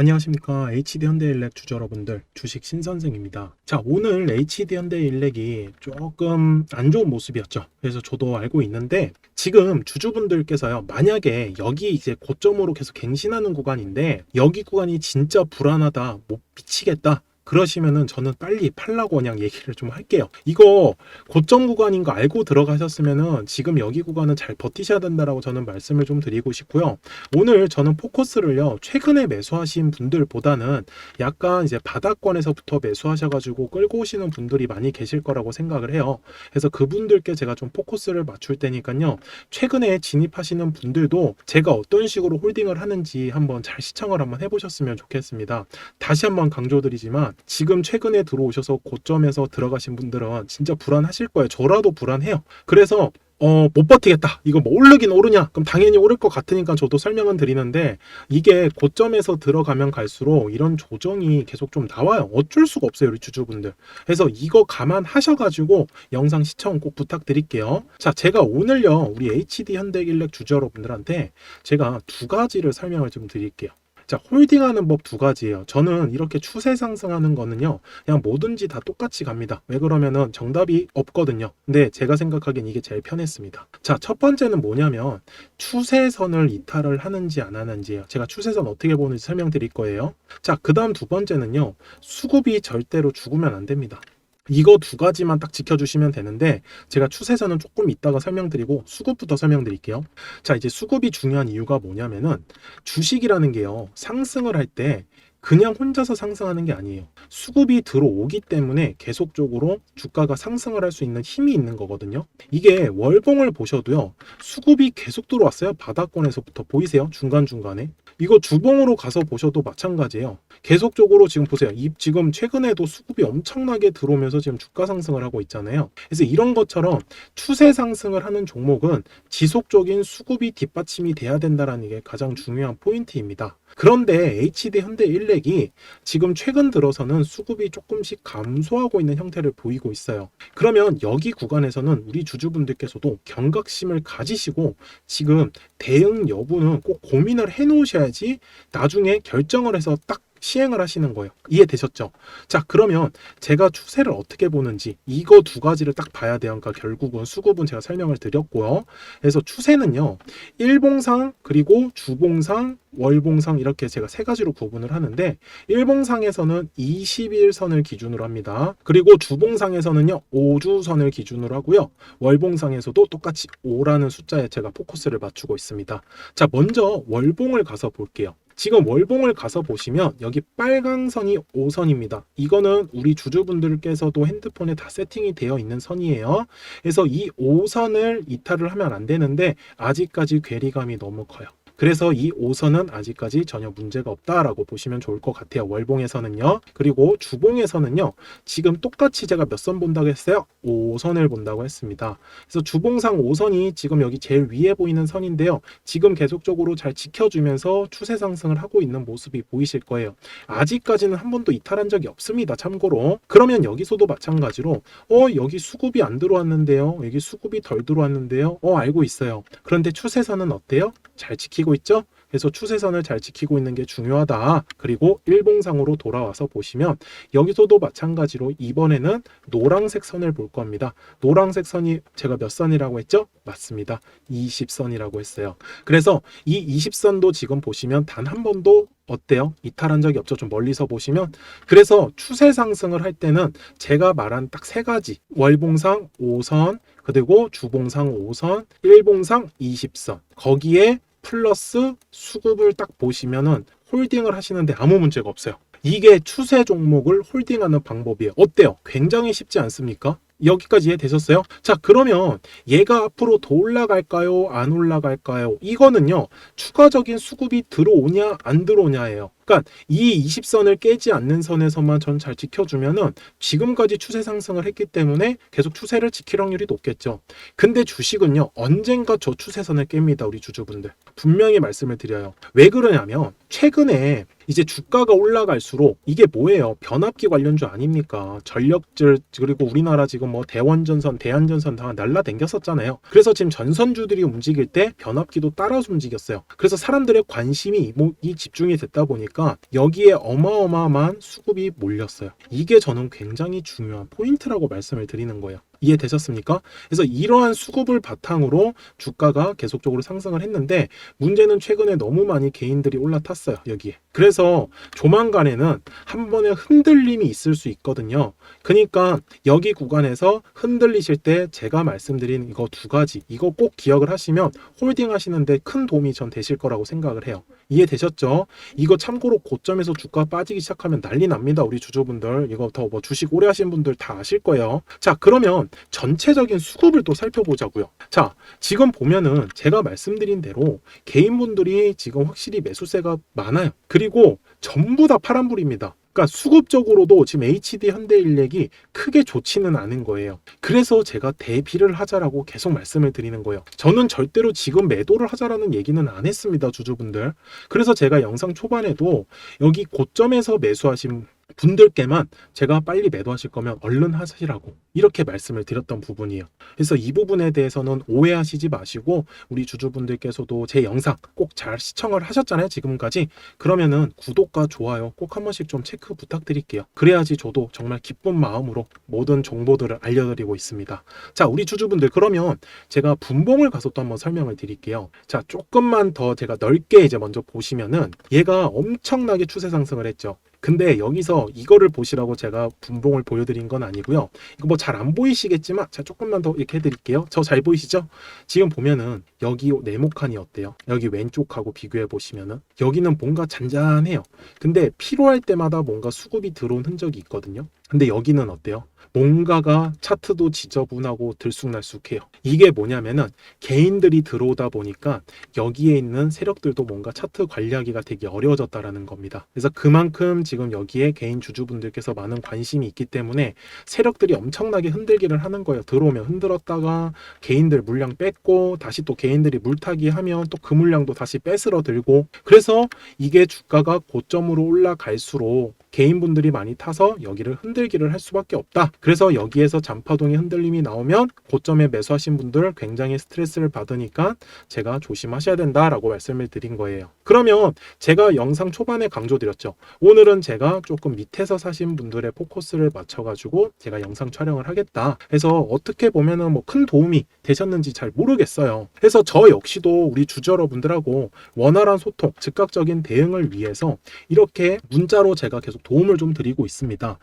안녕하십니까. HD 현대일렉 주주 여러분들 주식 신선생입니다. 자 오늘 HD 현대일렉이 조금 안 좋은 모습이었죠. 그래서 저도 알고 있는데 지금 주주분들께서요 만약에 여기 이제 고점으로 계속 갱신하는 구간인데 여기 구간이 진짜 불안하다 못 미치겠다 그러시면은 저는 빨리 팔라고 그냥 얘기를 좀 할게요. 이거 고점 구간인 거 알고 들어가셨으면은 지금 여기 구간은 잘 버티셔야 된다라고 저는 말씀을 좀 드리고 싶고요. 오늘 저는 포커스를요 최근에 매수하신 분들보다는 약간 이제 바닥권에서부터 매수하셔가지고 끌고 오시는 분들이 많이 계실 거라고 생각을 해요. 그래서 그분들께 제가 좀 포커스를 맞출 테니까요. 최근에 진입하시는 분들도 제가 어떤 식으로 홀딩을 하는지 한번 잘 시청을 한번 해보셨으면 좋겠습니다. 다시 한번 강조드리지만 지금 최근에 들어오셔서 고점에서 들어가신 분들은 진짜 불안하실 거예요. 저라도 불안해요. 그래서 어, 못 버티겠다. 이거 뭐 오르긴 오르냐? 그럼 당연히 오를 것 같으니까 저도 설명은 드리는데 이게 고점에서 들어가면 갈수록 이런 조정이 계속 좀 나와요. 어쩔 수가 없어요, 우리 주주분들. 그래서 이거 감안하셔가지고 영상 시청 꼭 부탁드릴게요. 자, 제가 오늘요, 우리 HD 현대일렉 주주 여러분들한테 제가 두 가지를 설명을 좀 드릴게요. 자, 홀딩하는 법 두 가지예요. 저는 이렇게 추세 상승하는 거는요, 그냥 뭐든지 다 똑같이 갑니다. 왜 그러면은 정답이 없거든요. 근데 제가 생각하기엔 이게 제일 편했습니다. 자, 첫 번째는 뭐냐면 추세선을 이탈을 하는지 안 하는지예요. 제가 추세선 어떻게 보는지 설명드릴 거예요. 자, 그 다음 두 번째는요, 수급이 절대로 죽으면 안 됩니다. 이거 두 가지만 딱 지켜주시면 되는데 제가 추세선은 조금 이따가 설명드리고 수급부터 설명드릴게요. 자 이제 수급이 중요한 이유가 뭐냐면은 주식이라는 게요 상승을 할 때 그냥 혼자서 상승하는 게 아니에요. 수급이 들어오기 때문에 계속적으로 주가가 상승을 할 수 있는 힘이 있는 거거든요. 이게 월봉을 보셔도요. 수급이 계속 들어왔어요. 바닥권에서부터 보이세요? 중간중간에. 이거 주봉으로 가서 보셔도 마찬가지예요. 계속적으로 지금 보세요. 이 지금 최근에도 수급이 엄청나게 들어오면서 지금 주가 상승을 하고 있잖아요. 그래서 이런 것처럼 추세 상승을 하는 종목은 지속적인 수급이 뒷받침이 돼야 된다라는 게 가장 중요한 포인트입니다. 그런데 HD 현대 일렉이 지금 최근 들어서는 수급이 조금씩 감소하고 있는 형태를 보이고 있어요. 그러면 여기 구간에서는 우리 주주분들께서도 경각심을 가지시고 지금 대응 여부는 꼭 고민을 해 놓으셔야지 나중에 결정을 해서 딱 시행을 하시는 거예요. 이해되셨죠? 자, 그러면 제가 추세를 어떻게 보는지 이거 두 가지를 딱 봐야 돼요. 그러니까 결국은 수급은 제가 설명을 드렸고요. 그래서 추세는요. 일봉상 그리고 주봉상 월봉상 이렇게 제가 세 가지로 구분을 하는데 일봉상에서는 21선을 기준으로 합니다. 그리고 주봉상에서는요 5주선을 기준으로 하고요. 월봉상에서도 똑같이 5라는 숫자에 제가 포커스를 맞추고 있습니다. 자 먼저 월봉을 가서 볼게요. 지금 월봉을 가서 보시면 여기 빨강 선이 5선입니다. 이거는 우리 주주분들께서도 핸드폰에 다 세팅이 되어 있는 선이에요. 그래서 이 5선을 이탈을 하면 안 되는데 아직까지 괴리감이 너무 커요. 그래서 이 5선은 아직까지 전혀 문제가 없다라고 보시면 좋을 것 같아요. 월봉에서는요. 그리고 주봉에서는요. 지금 똑같이 제가 몇 선 본다고 했어요? 5선을 본다고 했습니다. 그래서 주봉상 5선이 지금 여기 제일 위에 보이는 선인데요. 지금 계속적으로 잘 지켜주면서 추세 상승을 하고 있는 모습이 보이실 거예요. 아직까지는 한 번도 이탈한 적이 없습니다. 참고로. 그러면 여기서도 마찬가지로 어 여기 수급이 안 들어왔는데요. 여기 수급이 덜 들어왔는데요. 어 알고 있어요. 그런데 추세선은 어때요? 잘 지키고 있죠? 그래서 추세선을 잘 지키고 있는 게 중요하다. 그리고 일봉상으로 돌아와서 보시면 여기서도 마찬가지로 이번에는 노란색 선을 볼 겁니다. 노란색 선이 제가 몇 선이라고 했죠? 맞습니다. 20선이라고 했어요. 그래서 이 20선도 지금 보시면 단 한 번도 어때요? 이탈한 적이 없죠. 좀 멀리서 보시면. 그래서 추세 상승을 할 때는 제가 말한 딱 세 가지. 월봉상 5선, 그리고 주봉상 5선, 일봉상 20선. 거기에 플러스 수급을 딱 보시면은 홀딩을 하시는데 아무 문제가 없어요. 이게 추세 종목을 홀딩하는 방법이에요. 어때요? 굉장히 쉽지 않습니까? 여기까지 이해되셨어요? 자, 그러면 얘가 앞으로 더 올라갈까요? 안 올라갈까요? 이거는요, 추가적인 수급이 들어오냐, 안 들어오냐예요. 그러니까 이 20선을 깨지 않는 선에서만 전 잘 지켜주면은 지금까지 추세 상승을 했기 때문에 계속 추세를 지킬 확률이 높겠죠. 근데 주식은요, 언젠가 저 추세선을 깹니다, 우리 주주분들. 분명히 말씀을 드려요. 왜 그러냐면, 최근에 이제 주가가 올라갈수록 이게 뭐예요? 변압기 관련주 아닙니까? 전력질 그리고 우리나라 지금 뭐 대원전선, 대한전선 다 날라댕겼었잖아요. 그래서 지금 전선주들이 움직일 때 변압기도 따라서 움직였어요. 그래서 사람들의 관심이 뭐이 집중이 됐다 보니까 보니까 여기에 어마어마한 수급이 몰렸어요. 이게 저는 굉장히 중요한 포인트라고 말씀을 드리는 거예요. 이해되셨습니까? 그래서 이러한 수급을 바탕으로 주가가 계속적으로 상승을 했는데 문제는 최근에 너무 많이 개인들이 올라탔어요. 여기에. 그래서 조만간에는 한 번에 흔들림이 있을 수 있거든요. 그러니까 여기 구간에서 흔들리실 때 제가 말씀드린 이거 두 가지 이거 꼭 기억을 하시면 홀딩 하시는데 큰 도움이 전 되실 거라고 생각을 해요. 이해되셨죠? 이거 참고로 고점에서 주가 빠지기 시작하면 난리 납니다. 우리 주주분들 이거 더 뭐 주식 오래 하신 분들 다 아실 거예요. 자 그러면 전체적인 수급을 또 살펴보자고요. 자 지금 보면은 제가 말씀드린 대로 개인분들이 지금 확실히 매수세가 많아요. 그리고 전부 다 파란불입니다. 그러니까 수급적으로도 지금 HD 현대인력이 크게 좋지는 않은 거예요. 그래서 제가 대비를 하자라고 계속 말씀을 드리는 거예요. 저는 절대로 지금 매도를 하자라는 얘기는 안 했습니다, 주주분들. 그래서 제가 영상 초반에도 여기 고점에서 매수하신 분들께만 제가 빨리 매도하실 거면 얼른 하시라고 이렇게 말씀을 드렸던 부분이에요. 그래서 이 부분에 대해서는 오해하시지 마시고 우리 주주분들께서도 제 영상 꼭 잘 시청을 하셨잖아요. 지금까지 그러면은 구독과 좋아요 꼭 한 번씩 좀 체크 부탁드릴게요. 그래야지 저도 정말 기쁜 마음으로 모든 정보들을 알려드리고 있습니다. 자, 우리 주주분들 그러면 제가 분봉을 가서 또 한번 설명을 드릴게요. 자, 조금만 더 제가 넓게 이제 먼저 보시면은 얘가 엄청나게 추세 상승을 했죠. 근데 여기서 이거를 보시라고 제가 분봉을 보여드린 건 아니고요. 이거 뭐 잘 안 보이시겠지만 제가 조금만 더 이렇게 해드릴게요. 저 잘 보이시죠? 지금 보면은 여기 네모칸이 어때요? 여기 왼쪽하고 비교해 보시면은 여기는 뭔가 잔잔해요. 근데 필요할 때마다 뭔가 수급이 들어온 흔적이 있거든요. 근데 여기는 어때요? 뭔가가 차트도 지저분하고 들쑥날쑥해요. 이게 뭐냐면은 개인들이 들어오다 보니까 여기에 있는 세력들도 뭔가 차트 관리하기가 되게 어려워졌다라는 겁니다. 그래서 그만큼 지금 여기에 개인 주주분들께서 많은 관심이 있기 때문에 세력들이 엄청나게 흔들기를 하는 거예요. 들어오면 흔들었다가 개인들 물량 뺐고 다시 또 개인들이 물타기 하면 또 그 물량도 다시 뺏으러 들고 그래서 이게 주가가 고점으로 올라갈수록 개인분들이 많이 타서 여기를 흔들 기를 할 수밖에 없다. 그래서 여기에서 잔파동의 흔들림이 나오면 고점에 매수하신 분들 굉장히 스트레스를 받으니까 제가 조심하셔야 된다라고 말씀을 드린 거예요. 그러면 제가 영상 초반에 강조드렸죠. 오늘은 제가 조금 밑에서 사신 분들의 포커스를 맞춰가지고 제가 영상 촬영을 하겠다. 해서 어떻게 보면은 뭐 큰 도움이 되셨는지 잘 모르겠어요. 그래서 저 역시도 우리 주주 여러분들하고 원활한 소통, 즉각적인 대응을 위해서 이렇게 문자로 제가 계속 도움을 좀 드리고 있습니다.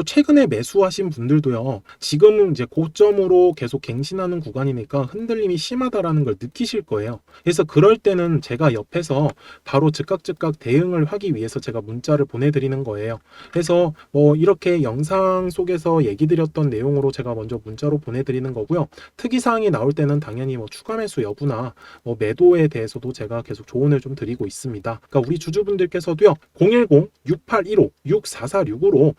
그래서 최근에 매수하신 분들도요. 지금은 이제 고점으로 계속 갱신하는 구간이니까 흔들림이 심하다라는 걸 느끼실 거예요. 그래서 그럴 때는 제가 옆에서 바로 즉각 즉각 대응을 하기 위해서 제가 문자를 보내드리는 거예요. 그래서 뭐 이렇게 영상 속에서 얘기 드렸던 내용으로 제가 먼저 문자로 보내드리는 거고요. 특이 사항이 나올 때는 당연히 뭐 추가 매수 여부나 뭐 매도에 대해서도 제가 계속 조언을 좀 드리고 있습니다. 그러니까 우리 주주분들께서도요. 010-6815-6446으로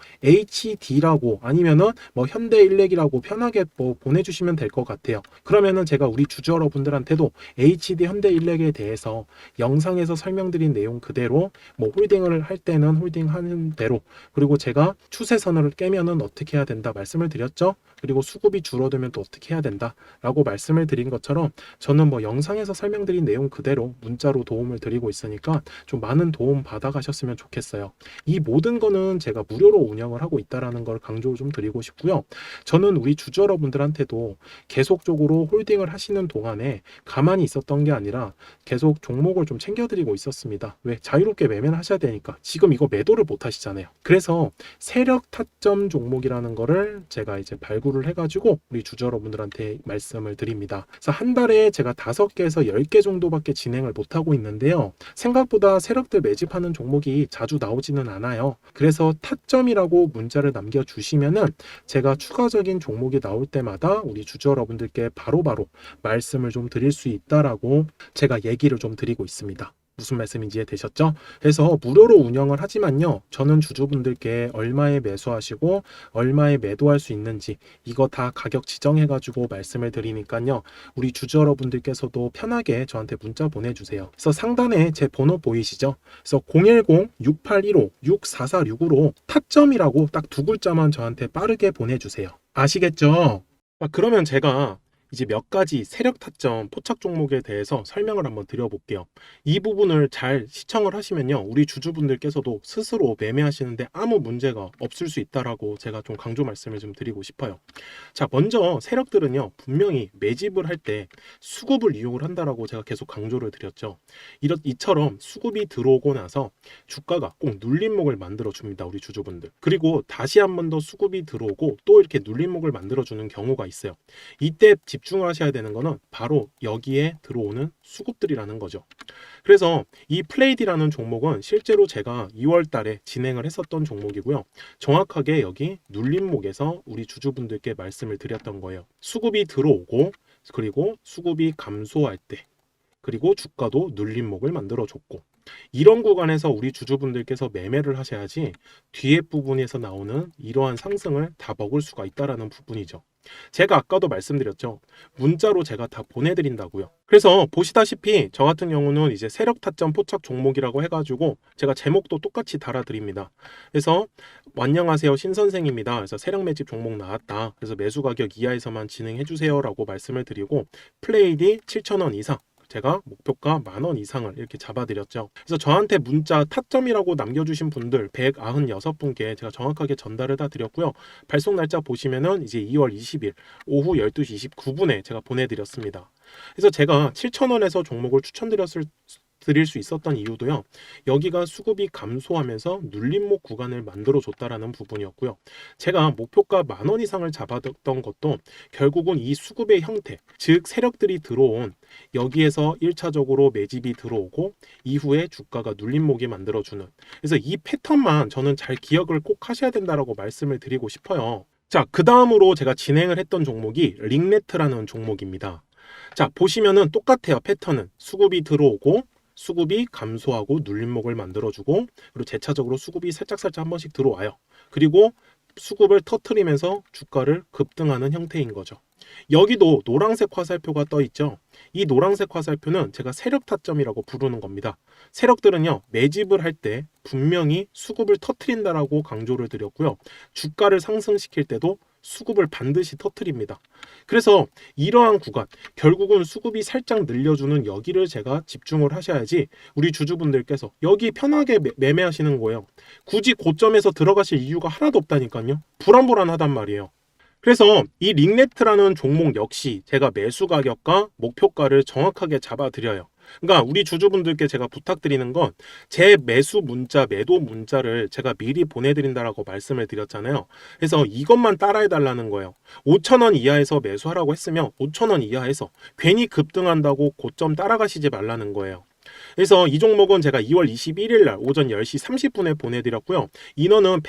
HD라고 아니면은 뭐 현대 일렉이라고 편하게 뭐 보내주시면 될 것 같아요. 그러면은 제가 우리 주주 여러분들한테도 HD 현대 일렉에 대해서 영상에서 설명드린 내용 그대로 뭐 홀딩을 할 때는 홀딩하는 대로 그리고 제가 추세 선을 깨면은 어떻게 해야 된다 말씀을 드렸죠. 그리고 수급이 줄어들면 또 어떻게 해야 된다라고 말씀을 드린 것처럼 저는 뭐 영상에서 설명드린 내용 그대로 문자로 도움을 드리고 있으니까 좀 많은 도움 받아가셨으면 좋겠어요. 이 모든 거는 제가 무료로 운영을 하고 있다 라는 걸 강조 좀 드리고 싶고요. 저는 우리 주주 여러분들한테도 계속적으로 홀딩을 하시는 동안에 가만히 있었던 게 아니라 계속 종목을 좀 챙겨드리고 있었습니다. 왜 자유롭게 매매를 하셔야 되니까 지금 이거 매도를 못 하시잖아요. 그래서 세력 타점 종목이라는 거를 제가 이제 발굴을 해가지고 우리 주주 여러분들한테 말씀을 드립니다. 그래서 한 달에 제가 다섯 개에서 열 개 정도밖에 진행을 못 하고 있는데요. 생각보다 세력들 매집하는 종목이 자주 나오지는 않아요. 그래서 타점이라고 문자 를 남겨주시면은 제가 추가적인 종목이 나올 때마다 우리 주주 여러분들께 바로바로 말씀을 좀 드릴 수 있다라고 제가 얘기를 좀 드리고 있습니다. 무슨 말씀인지 이해되셨죠? 그래서 무료로 운영을 하지만요. 저는 주주분들께 얼마에 매수하시고 얼마에 매도할 수 있는지 이거 다 가격 지정해 가지고 말씀을 드리니까요. 우리 주주 여러분들께서도 편하게 저한테 문자 보내주세요. 그래서 상단에 제 번호 보이시죠? 그래서 010-6815-6446으로 타점이라고 딱 두 글자만 저한테 빠르게 보내주세요. 아시겠죠? 아, 그러면 제가 이제 몇 가지 세력 타점 포착 종목에 대해서 설명을 한번 드려볼게요. 이 부분을 잘 시청을 하시면요. 우리 주주분들께서도 스스로 매매하시는데 아무 문제가 없을 수 있다라고 제가 좀 강조 말씀을 좀 드리고 싶어요. 자, 먼저 세력들은요. 분명히 매집을 할 때 수급을 이용을 한다라고 제가 계속 강조를 드렸죠. 이렇 이처럼 수급이 들어오고 나서 주가가 꼭 눌림목을 만들어 줍니다. 우리 주주분들. 그리고 다시 한 번 더 수급이 들어오고 또 이렇게 눌림목을 만들어 주는 경우가 있어요. 이때 집 중을 하셔야 되는 거는 바로 여기에 들어오는 수급들이라는 거죠. 그래서 이 플레이디라는 종목은 실제로 제가 2월 달에 진행을 했었던 종목이고요. 정확하게 여기 눌림목에서 우리 주주분들께 말씀을 드렸던 거예요. 수급이 들어오고 그리고 수급이 감소할 때 그리고 주가도 눌림목을 만들어 줬고 이런 구간에서 우리 주주분들께서 매매를 하셔야지 뒤에 부분에서 나오는 이러한 상승을 다 먹을 수가 있다라는 부분이죠. 제가 아까도 말씀드렸죠. 문자로 제가 다 보내드린다고요. 그래서 보시다시피 저 같은 경우는 이제 세력 타점 포착 종목이라고 해가지고 제가 제목도 똑같이 달아드립니다. 그래서 안녕하세요 신 선생입니다. 그래서 세력 매집 종목 나왔다. 그래서 매수 가격 이하에서만 진행해주세요라고 말씀을 드리고 플레이디 7,000원 이상 제가 목표가 만 원 이상을 이렇게 잡아드렸죠. 그래서 저한테 문자 타점이라고 남겨주신 분들 196분께 제가 정확하게 전달을 다 드렸고요. 발송 날짜 보시면은 이제 2월 20일 오후 12시 29분에 제가 보내드렸습니다. 그래서 제가 7,000원에서 종목을 추천드렸을 드릴 수 있었던 이유도요. 여기가 수급이 감소하면서 눌림목 구간을 만들어 줬다라는 부분이었고요. 제가 목표가 만 원 이상을 잡아뒀던 것도 결국은 이 수급의 형태, 즉 세력들이 들어온 여기에서 1차적으로 매집이 들어오고 이후에 주가가 눌림목이 만들어 주는 그래서 이 패턴만 저는 잘 기억을 꼭 하셔야 된다라고 말씀을 드리고 싶어요. 자, 그 다음으로 제가 진행을 했던 종목이 링네트라는 종목입니다. 자, 보시면은 똑같아요. 패턴은 수급이 들어오고 수급이 감소하고 눌림목을 만들어주고 그리고 재차적으로 수급이 살짝살짝 한 번씩 들어와요. 그리고 수급을 터트리면서 주가를 급등하는 형태인 거죠. 여기도 노란색 화살표가 떠 있죠. 이 노란색 화살표는 제가 세력 타점이라고 부르는 겁니다. 세력들은요, 매집을 할 때 분명히 수급을 터트린다라고 강조를 드렸고요. 주가를 상승시킬 때도 수급을 반드시 터트립니다. 그래서 이러한 구간, 결국은 수급이 살짝 늘려주는 여기를 제가 집중을 하셔야지 우리 주주분들께서 여기 편하게 매, 매매하시는 거예요. 굳이 고점에서 들어가실 이유가 하나도 없다니까요. 불안불안하단 말이에요. 그래서 이 링네트라는 종목 역시 제가 매수 가격과 목표가를 정확하게 잡아드려요. 그러니까 우리 주주분들께 제가 부탁드리는 건 제 매수 문자, 매도 문자를 제가 미리 보내드린다라고 말씀을 드렸잖아요. 그래서 이것만 따라해 달라는 거예요. 5천원 이하에서 매수하라고 했으면 5천원 이하에서 괜히 급등한다고 고점 따라가시지 말라는 거예요. 그래서 이 종목은 제가 2월 21일 날 오전 10시 30분에 보내드렸고요. 인원은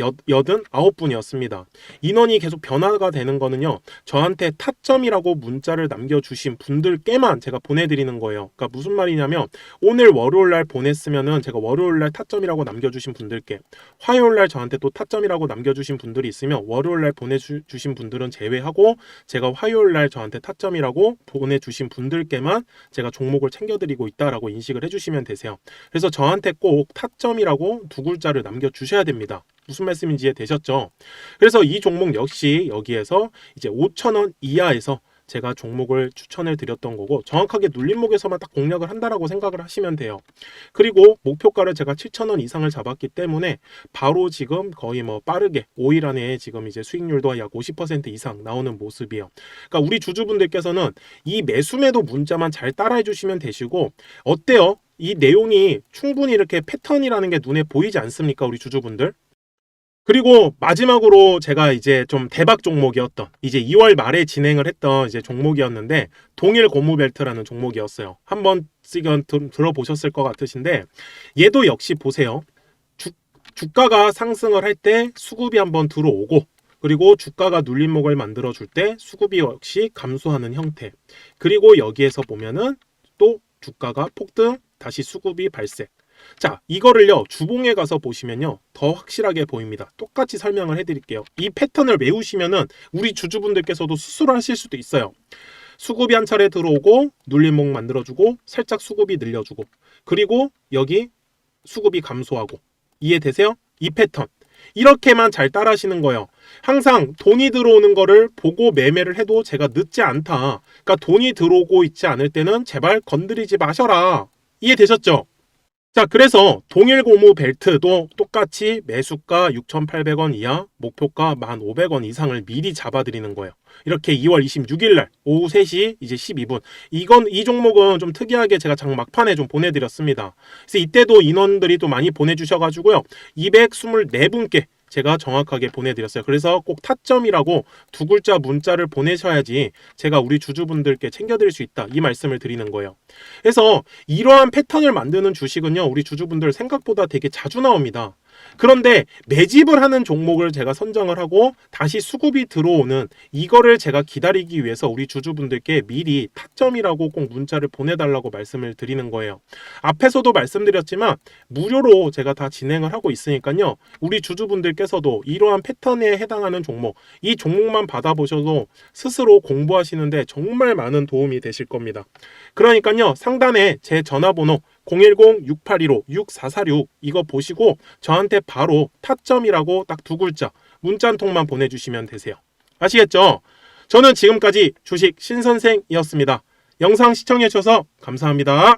189분이었습니다. 인원이 계속 변화가 되는 거는요. 저한테 타점이라고 문자를 남겨주신 분들께만 제가 보내드리는 거예요. 그러니까 무슨 말이냐면 오늘 월요일 날 보냈으면은 제가 월요일 날 타점이라고 남겨주신 분들께 화요일 날 저한테 또 타점이라고 남겨주신 분들이 있으면 월요일 날 보내주신 분들은 제외하고 제가 화요일 날 저한테 타점이라고 보내주신 분들께만 제가 종목을 챙겨드리고 있다라고 인식을 해주시면 되세요. 그래서 저한테 꼭 타점이라고 두 글자를 남겨주셔야 됩니다. 무슨 말씀인지 이해되셨죠? 그래서 이 종목 역시 여기에서 이제 5천원 이하에서 제가 종목을 추천을 드렸던 거고 정확하게 눌림목에서만 딱 공략을 한다라고 생각을 하시면 돼요. 그리고 목표가를 제가 7,000원 이상을 잡았기 때문에 바로 지금 거의 뭐 빠르게 5일 안에 지금 이제 수익률도 약 50% 이상 나오는 모습이에요. 그러니까 우리 주주분들께서는 이 매수매도 문자만 잘 따라해 주시면 되시고 어때요? 이 내용이 충분히 이렇게 패턴이라는 게 눈에 보이지 않습니까? 우리 주주분들? 그리고 마지막으로 제가 이제 좀 대박 종목이었던 이제 2월 말에 진행을 했던 이제 종목이었는데 동일 고무벨트라는 종목이었어요. 한번 들어보셨을 것 같으신데 얘도 역시 보세요. 주, 주가가 상승을 할 때 수급이 한번 들어오고 그리고 주가가 눌림목을 만들어 줄 때 수급이 역시 감소하는 형태. 그리고 여기에서 보면은 또 주가가 폭등 다시 수급이 발생. 자, 이거를요, 주봉에 가서 보시면요, 더 확실하게 보입니다. 똑같이 설명을 해드릴게요. 이 패턴을 외우시면은 우리 주주분들께서도 스스로 하실 수도 있어요. 수급이 한 차례 들어오고, 눌림목 만들어주고, 살짝 수급이 늘려주고, 그리고 여기 수급이 감소하고, 이해되세요? 이 패턴. 이렇게만 잘 따라하시는 거예요. 항상 돈이 들어오는 거를 보고 매매를 해도 제가 늦지 않다. 그러니까 돈이 들어오고 있지 않을 때는 제발 건드리지 마셔라. 이해되셨죠? 자, 그래서 동일 고무 벨트도 똑같이 매수가 6,800원 이하, 목표가 1,500원 이상을 미리 잡아드리는 거예요. 이렇게 2월 26일 날 오후 3시 이제 12분. 이건 이 종목은 좀 특이하게 제가 장 막판에 좀 보내드렸습니다. 그래서 이때도 인원들이 또 많이 보내주셔가지고요. 224분께 제가 정확하게 보내드렸어요. 그래서 꼭 타점이라고 두 글자 문자를 보내셔야지 제가 우리 주주분들께 챙겨드릴 수 있다. 이 말씀을 드리는 거예요. 그래서 이러한 패턴을 만드는 주식은요, 우리 주주분들 생각보다 되게 자주 나옵니다. 그런데 매집을 하는 종목을 제가 선정을 하고 다시 수급이 들어오는 이거를 제가 기다리기 위해서 우리 주주분들께 미리 타점이라고 꼭 문자를 보내달라고 말씀을 드리는 거예요. 앞에서도 말씀드렸지만 무료로 제가 다 진행을 하고 있으니까요. 우리 주주분들께서도 이러한 패턴에 해당하는 종목, 이 종목만 받아보셔도 스스로 공부하시는데 정말 많은 도움이 되실 겁니다. 그러니까요. 상단에 제 전화번호 010-6815-6446 이거 보시고 저한테 바로 타점이라고 딱 두 글자 문자 한 통만 보내주시면 되세요. 아시겠죠? 저는 지금까지 주식 신선생이었습니다. 영상 시청해주셔서 감사합니다.